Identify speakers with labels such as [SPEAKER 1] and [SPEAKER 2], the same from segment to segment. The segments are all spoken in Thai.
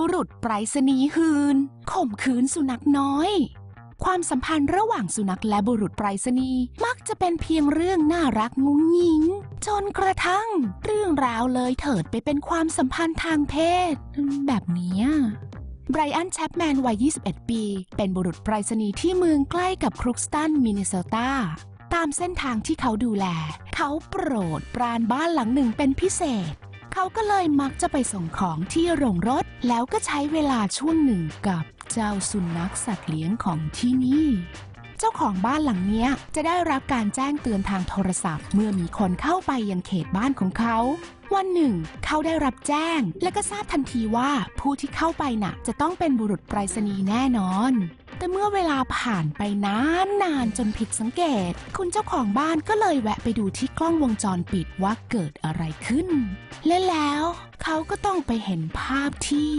[SPEAKER 1] บุรุษไปรษณีย์หืนข่มขืนสุนัขน้อย ความสัมพันธ์ระหว่างสุนัขและบุรุษไปรษณีย์มักจะเป็นเพียงเรื่องน่ารักงุ้งยิง จนกระทั่ง เรื่องราวเลยเถิดไปเป็นความสัมพันธ์ทางเพศ แบบนี้ไบรอันแชปแมนวัย 21 ปี เป็นบุรุษไปรษณีย์ที่เมืองใกล้กับครุกสตัน มินนิโซตา ตามเส้นทางที่เขาดูแล เขาโปรดปรานบ้านหลังหนึ่งเป็นพิเศษ เขาก็เลยมักจะไปส่งของที่โรงรถ แล้วก็ใช้เวลาช่วงหนึ่งกับเจ้าสุนัขสัตว์เลี้ยงของที่นี่ เจ้าของบ้านหลังเนี้ยจะได้รับการแจ้งเตือนทางโทรศัพท์ เมื่อมีคนเข้าไปยังเขตบ้านของเขา วันหนึ่ง เขาได้รับแจ้ง และก็ทราบทันทีว่าผู้ที่เข้าไปน่ะ จะต้องเป็นบุรุษไปรษณีย์แน่นอน แต่เมื่อเวลาผ่านไปนานนานจนผิดสังเกต คุณเจ้าของบ้านก็เลยแวะไปดูที่กล้องวงจรปิดว่าเกิดอะไรขึ้น และแล้ว เขาก็ต้องไปเห็นภาพที่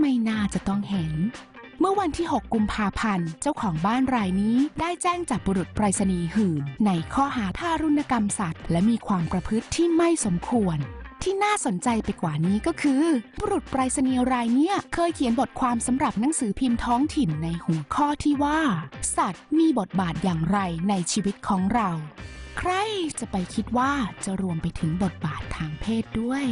[SPEAKER 1] ไม่น่าจะต้องเห็น เมื่อวันที่ 6 กุมภาพันธ์ เจ้าของบ้านรายนี้ ได้แจ้งจับบุรุษไปรษณีย์หื่น ในข้อหาทารุณกรรมสัตว์ และมีความประพฤติที่ไม่สมควร ที่น่าสนใจไปกว่านี้ก็คือ บุรุษไปรษณีย์รายเนี้ยเคยเขียนบทความสำหรับหนังสือพิมพ์ท้องถิ่นในหัวข้อที่ว่า สัตว์มีบทบาทอย่างไรในชีวิตของเรา ใครจะไปคิดว่าจะรวมไปถึงบทบาททางเพศด้วย